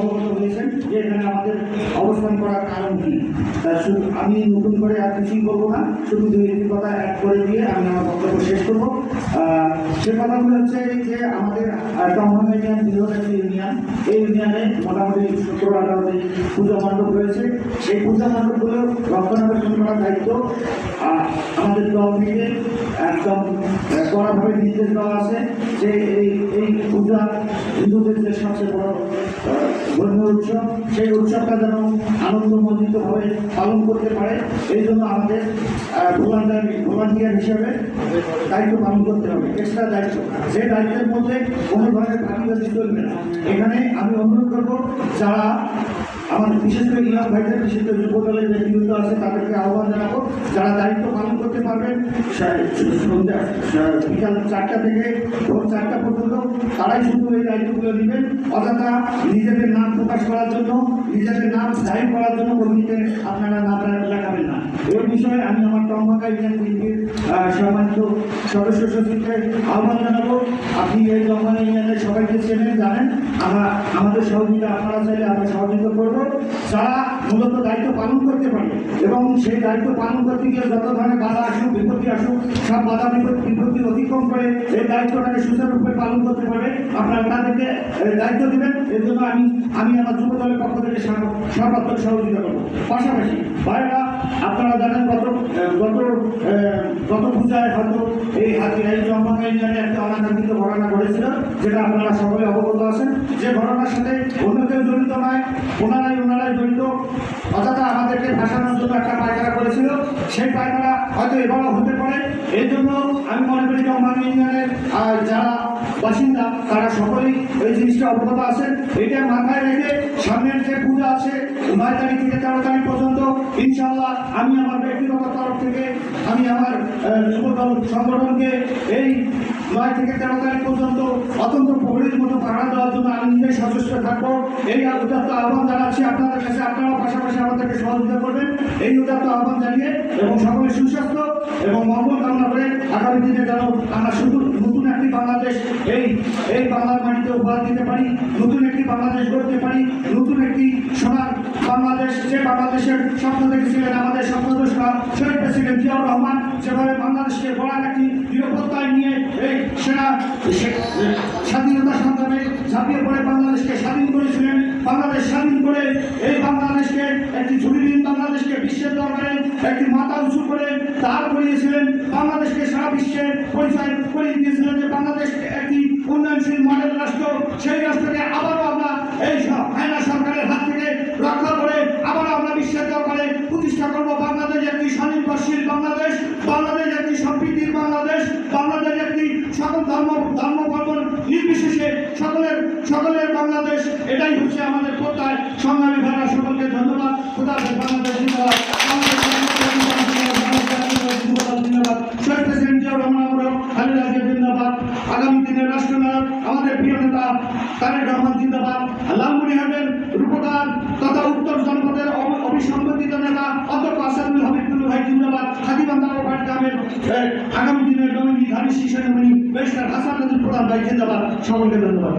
অবগত হয়েছেন যে এখানে আমাদের অবস্থান করার কারণ কি আমি নতুন করে আর কিছুই বলব না শুধু দুই একটি কথা অ্যাড করে দিয়ে আমি আমার বক্তব্য শেষ করব সে কথাগুলো হচ্ছে যে আমাদের টমহম ইউনিয়ন বৃহৎ ইউনিয়ন এই ইউনিয়নে মোটামুটি সত্তর আঠারোটি পূজা মণ্ডপ রয়েছে সেই পূজা মণ্ডপগুলো রক্ষণাবেক্ষণ করার দায়িত্ব আমাদের দল থেকে একদম কড়াভাবে নির্দেশ দেওয়া আছে। যে এই এই পূজা হিন্দুদের যে সবচেয়ে বড় ধর্মীয় উৎসব, সেই উৎসবটা যেন আনন্দমণ্ডিতভাবে পালন করতে পারে। এই জন্য আমাদের ভলান্টিয়ার ভলান্টিয়ার হিসেবে দায়িত্ব পালন করতে হবে এক্সট্রা দায়িত্ব। যে দায়িত্বের মধ্যে কোনো ধরনের ফাঁকিবাজি চলবে না। এখানে আমি অনুরোধ করব, যারা আমার বিশেষ করে ইলাম ভাইদের বিশেষ করে যুব নেতৃত্ব আছে তাদেরকে আহ্বান জানাব। যারা দায়িত্ব পালন করতে পারবেন সন্ধ্যা বিকাল চারটা থেকে ভোর চারটা পর্যন্ত তারাই শুধু এই দায়িত্বগুলো নেবেন। অযথা নিজেদের নাম প্রকাশ করার জন্য নিজেদের নাম জাহির করার জন্য কর্মীতে আপনারা নাম লেখাবেন না। এই বিষয়ে আমি আমার আহ, সম্মানিত সদস্য সচিবকে আহ্বান জানাব। আপনি এই টমবাকা ইউনিয়নের সবাইকে চেনেন, জানেন। আমরা আমাদের সহযোগিতা আপনারা চাইলে আমরা সহযোগিতা করব। যারা মূলত দায়িত্ব পালন করতে পারে এবং সেই দায়িত্ব পালন করতে গিয়ে যত ধরনের বাধা আসুক, বিপত্তি আসুক, সব বাধা বিপত্তি অতিক্রম করে এই দায়িত্বটাকে সুচারুরূপে পালন করতে পারবে। আপনারা তাদেরকে দায়িত্ব দেবেন। এর জন্য আমি আমি আমার যুব দলের পক্ষ থেকে সর্বাত্মক সহযোগিতা করব। পাশাপাশি বাইরা আপনারা জানেন গত গত গত পূজায় হয়তো এই হাতি এই জম্মাকা ইউনিয়নে একটা অনাকাঙ্ক্ষিত ঘটনা ঘটেছিল যেটা আপনারা সকলে অবগত আছেন। যে ঘটনার সাথে অন্য কেউ জড়িত নয় ওনারাই ওনারাই জড়িত। অযথা আমাদেরকে ভাসানোর জন্য একটা পায়খানা করেছিল। সেই পায়খানা হয়তো এবারও হতে পারে। এই জন্য আমি মনে করি ইউনিয়নের আহ, যারা বাসিন্দা তারা সকলেই এই জিনিসটা অবগত আছেন। এটা মাথায় রেখে সামনের যে পূজা আছে নয় তারিখ থেকে তেরো তারিখ পর্যন্ত ইনশাল্লাহ আমি আমার ব্যক্তিগত তরফ থেকে আমি আমার আহ, যুব দল সংগঠনকে এই নয় থেকে তেরো তারিখ পর্যন্ত অত্যন্ত প্রহরীর মতো পাহারা দেওয়ার জন্য আমি নিজেই সচেষ্ট থাকব। এই উদাত্ত আহ্বান জানাচ্ছি আপনাদের কাছে। আপনারা পাশাপাশি আমাদেরকে সহযোগিতা করবেন। এই উদাত্ত আহ্বান জানিয়ে এবং সকলের সুস্বাস্থ্য এবং মঙ্গল কামনা করে আগামী দিনে যেন আমরা শুধু নতুন একটি বাংলাদেশ এই বাংলার মাটিতে উপহার দিতে পারি, নতুন একটি বাংলাদেশ গড়তে পারি, নতুন একটি সোনার বাংলাদেশ, যে বাংলাদেশের স্বপ্ন দেখেছিলেন আমাদের স্বপ্নদ্রষ্টা শহীদ প্রেসিডেন্ট জিয়াউর রহমান যেভাবে বাংলাদেশকে গড়ার একটি নিরাপত্তায় নিয়ে এই সেনা স্বাধীনতা সংগ্রামে ঝাঁপিয়ে পড়ে বাংলাদেশকে স্বাধীন করেছিলেন। বাংলাদেশ স্বাধীন করে এই বাংলাদেশকে একটি ঝুড়িহীন বাংলাদেশকে বিশ্বের দরবারে একটি মাথা উঁচু করে দাঁড় করিয়েছিলেন। বাংলাদেশকে সারা বিশ্বে পরিচয় করিয়ে দিয়েছিলেন যে বাংলাদেশ সেই রাষ্ট্রকে আবারও আমরা এই হায়না সরকারের হাত থেকে রক্ষা করে আবারও আমরা বিশ্বের দরবারে প্রতিষ্ঠা করব। বাংলাদেশ একটি স্বনির্ভরশীল বাংলাদেশ বাংলাদেশ একটি সম্প্রীতির বাংলাদেশ বাংলাদেশ একটি সকল ধর্ম ধর্ম বর্ণ নির্বিশেষে সকলের সকলের বাংলাদেশ। এটাই হচ্ছে আমাদের প্রত্যয়। সংগ্রামী ভাড়া সকলকে ধন্যবাদ। খোদা বাংলাদেশ জিন্দাবাদ। আগামী দিনের রাষ্ট্রনায়ক আমাদের প্রিয় নেতা তারেক রহমান জিন্দাবাদ। লালমনিরহাটের রূপকার তথা উত্তর জনপদের অভিসম্পর্কিত নেতা অধ্যক্ষ আসাদুল হাবিবুল ভাই জিন্দাবাদ। হাতিবান্ধা ওপাট গ্রামের আগামী দিনের নমিনী ধানি শিশু নমিনী ব্যারিস্টার হাসান প্রধান ভাই জিন্দাবাদ। সকলকে ধন্যবাদ।